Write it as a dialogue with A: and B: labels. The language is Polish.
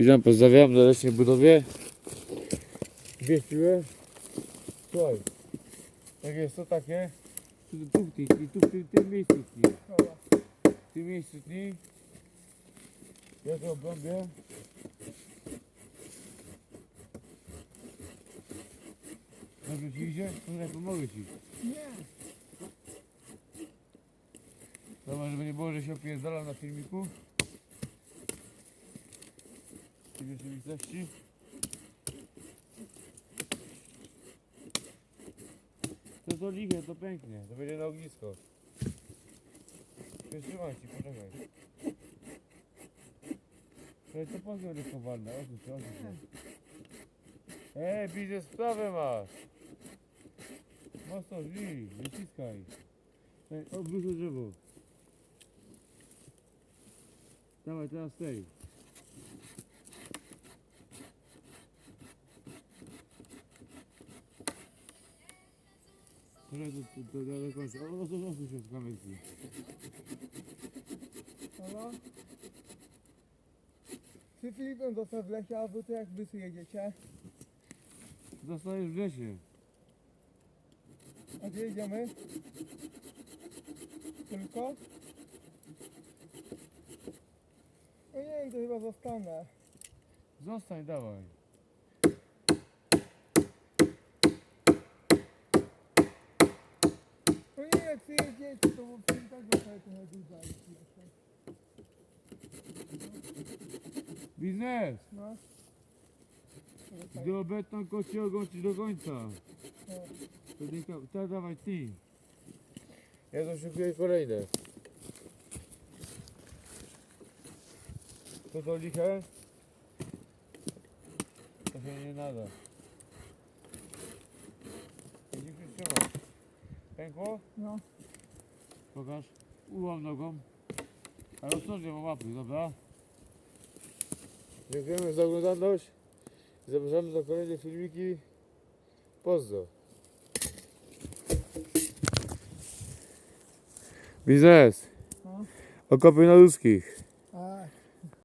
A: Witam, pozdrawiam na leśnej budowie. Piły. Słuchaj, jak jest to takie, tu, tu, w tej- tu, w tym, tym miejscu tnij. W tym miejscu tnij. Ja to obrąbię. Dobrze ci idzie? To ja pomogę ci.
B: Nie.
A: Dobra, żeby nie było, że się opierdalam na filmiku. Rzeczywistości. To to lichę, to pęknie. To będzie na ognisko. Wytrzymaj ci, poczekaj. To jest to poziom rykowane. Odsuń się, odsuń się. Ej, widzę sprawę masz. Mocno żli, wyciskaj. Obróć drzewo. Dawaj, teraz tej. Poczekaj, to, to, do końca. O, o, o, o, się w kamerce.
B: Halo? Czy Filipem został w lesie, albo to jak wy tu jedziecie?
A: Zostajesz w lesie.
B: A gdzie jedziemy? Tylko? No nie to chyba zostanę.
A: Zostań, dawaj.
B: No nie, jak ty jedziecie, to bo Filip tak zostaje trochę dłużej.
A: Biznes!
B: No. Tak.
A: Gdy obetną koci ogon do końca.
B: No.
A: To nie ka- ta, dawaj ty. Ja doszukuję kolejne. To to liche? To się nie nada. Idzie przytrzymać. Pękło?
B: No.
A: Pokaż. Ułam nogą. Ale ostrożnie mam łapy, dobra? Dziękujemy za oglądalność. Zapraszamy na kolejne filmiki. Pozdro. Biznes.
B: No.
A: Okopy na ludzkich.